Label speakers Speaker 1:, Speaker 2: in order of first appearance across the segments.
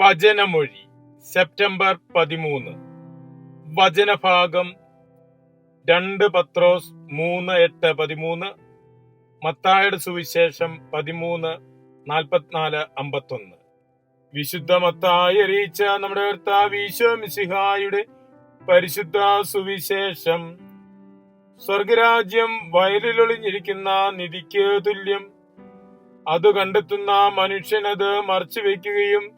Speaker 1: വചനമൊഴി. September പതിമൂന്ന്. വചനഭാഗം രണ്ട് പത്രോസ് മൂന്ന് എട്ട് പതിമൂന്ന്. മത്തായുടെ സുവിശേഷം പതിമൂന്ന് നാൽപ്പത്തിനാല് അമ്പത്തൊന്ന്. വിശുദ്ധ മത്തായി അറിയിച്ച നമ്മുടെ മിശിഹായുടെ പരിശുദ്ധ സുവിശേഷം. സ്വർഗരാജ്യം വയലിലൊളിഞ്ഞിരിക്കുന്ന നിധിക്ക് തുല്യം. അത് കണ്ടെത്തുന്ന മനുഷ്യനത് മറച്ചു വെക്കുകയും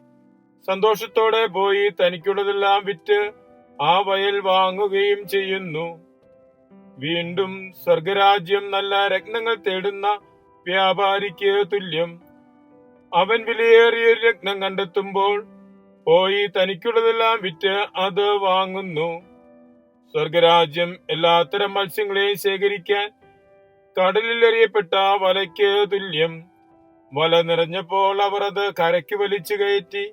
Speaker 1: സന്തോഷത്തോടെ പോയി തനിക്കുള്ളതെല്ലാം വിറ്റ് ആ വയൽ വാങ്ങുകയും ചെയ്യുന്നു. വീണ്ടും സ്വർഗരാജ്യം നല്ല രത്നങ്ങൾ തേടുന്ന വ്യാപാരിക്ക് തുല്യം. അവൻ വിലയേറിയ രത്നം കണ്ടെത്തുമ്പോൾ പോയി തനിക്കുള്ളതെല്ലാം വിറ്റ് അത് വാങ്ങുന്നു. സ്വർഗരാജ്യം എല്ലാത്തരം മത്സ്യങ്ങളെയും ശേഖരിക്കാൻ കടലിൽ എറിയപ്പെട്ട വലയ്ക്ക് തുല്യം. വല നിറഞ്ഞപ്പോൾ അവർ അത് കരയ്ക്ക് വലിച്ചു കയറ്റി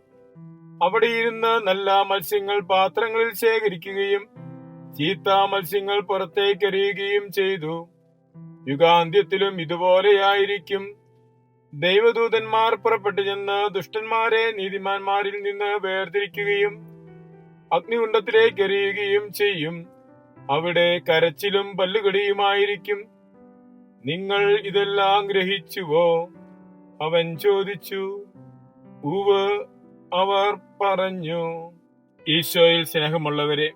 Speaker 1: അവിടെ ഇരുന്ന് നല്ല മത്സ്യങ്ങൾ പാത്രങ്ങളിൽ ശേഖരിക്കുകയും ചീത്ത മത്സ്യങ്ങൾ പുറത്തേക്ക് എറിയുകയും ചെയ്തു. യുഗാന്ത്യത്തിലും ഇതുപോലെയായിരിക്കും. ദൈവദൂതന്മാർ പുറപ്പെട്ടു ചെന്ന് ദുഷ്ടന്മാരെ നീതിമാന്മാരിൽ നിന്ന് വേർതിരിക്കുകയും അഗ്നികുണ്ഡത്തിലേക്ക് എറിയുകയും ചെയ്യും. അവിടെ കരച്ചിലും പല്ലുകടിയുമായിരിക്കും. നിങ്ങൾ ഇതെല്ലാം ഗ്രഹിച്ചുവോ? അവൻ ചോദിച്ചു. ഉവ് അവർ പറഞ്ഞു ഈശോയിൽ സ്നേഹമുള്ളവരെ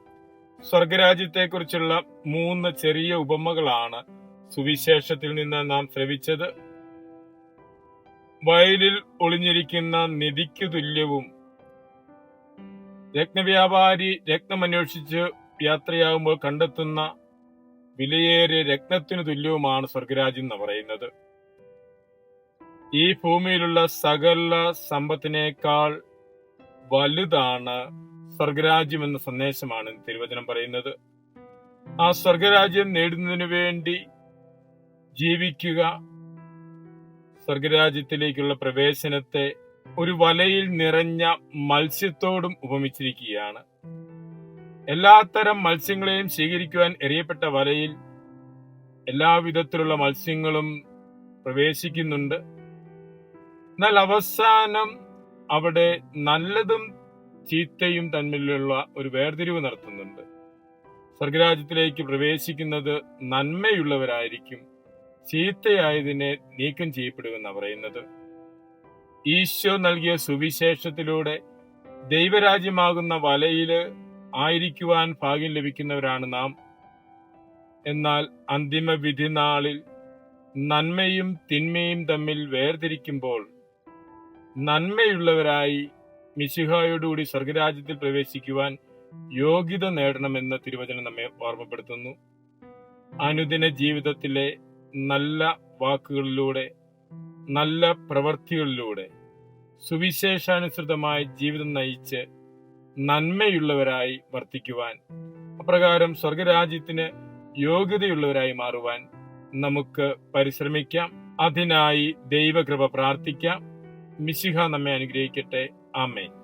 Speaker 1: സ്വർഗരാജ്യത്തെക്കുറിച്ചുള്ള മൂന്ന് ചെറിയ ഉപമകളാണ് സുവിശേഷത്തിൽ നിന്ന് നാം ശ്രവിച്ചത്. വയലിൽ ഒളിഞ്ഞിരിക്കുന്ന നിധിക്കു തുല്യവും രത്നവ്യാപാരി രത്നമന്വേഷിച്ച് യാത്രയാകുമ്പോൾ കണ്ടെത്തുന്ന വിലയേറിയ രത്നത്തിനു തുല്യവുമാണ് സ്വർഗരാജ്യം എന്ന് പറയുന്നത്. ഈ ഭൂമിയിലുള്ള സകല സമ്പത്തിനേക്കാൾ വലുതാണ് സ്വർഗരാജ്യം എന്ന സന്ദേശമാണ് തിരുവചനം പറയുന്നത്. ആ സ്വർഗരാജ്യം നേടുന്നതിനു വേണ്ടി ജീവിക്കുക സ്വർഗരാജ്യത്തിലേക്കുള്ള പ്രവേശനത്തെ ഒരു വലയിൽ നിറഞ്ഞ മത്സ്യത്തോടും ഉപമിച്ചിരിക്കുകയാണ്. എല്ലാത്തരം മത്സ്യങ്ങളെയും സ്വീകരിക്കുവാൻ എറിയപ്പെട്ട വലയിൽ എല്ലാവിധത്തിലുള്ള മത്സ്യങ്ങളും പ്രവേശിക്കുന്നുണ്ട്. എന്നാൽ അവസാനം അവിടെ നല്ലതും ചീത്തയും തമ്മിലുള്ള ഒരു വേർതിരിവ് നടത്തുന്നുണ്ട്. സ്വർഗരാജ്യത്തിലേക്ക് പ്രവേശിക്കുന്നത് നന്മയുള്ളവരായിരിക്കും ചീത്തയായതിനെ നീക്കം ചെയ്യപ്പെടുമെന്ന് പറയുന്നത്. ഈശോ നൽകിയ സുവിശേഷത്തിലൂടെ ദൈവരാജ്യമാകുന്ന വലയിൽ ആയിരിക്കുവാൻ ഭാഗ്യം ലഭിക്കുന്നവരാണ് നാം. എന്നാൽ അന്തിമ വിധി നാളിൽ നന്മയും തിന്മയും തമ്മിൽ വേർതിരിക്കുമ്പോൾ നന്മയുള്ളവരായി മിശിഹായോടുകൂടി സ്വർഗരാജ്യത്തിൽ പ്രവേശിക്കുവാൻ യോഗ്യത നേടണമെന്ന തിരുവചനം നമ്മെ ഓർമ്മപ്പെടുത്തുന്നു. അനുദിന ജീവിതത്തിലെ നല്ല വാക്കുകളിലൂടെ നല്ല പ്രവൃത്തികളിലൂടെ സുവിശേഷാനുസൃതമായ ജീവിതം നയിച്ച് നന്മയുള്ളവരായി വർത്തിക്കുവാൻ അപ്രകാരം സ്വർഗരാജ്യത്തിന് യോഗ്യതയുള്ളവരായി മാറുവാൻ നമുക്ക് പരിശ്രമിക്കാം. അതിനായി ദൈവകൃപ പ്രാർത്ഥിക്കാം. മിശിഹ നമ്മെ അനുഗ്രഹിക്കട്ടെ. ആമേൻ.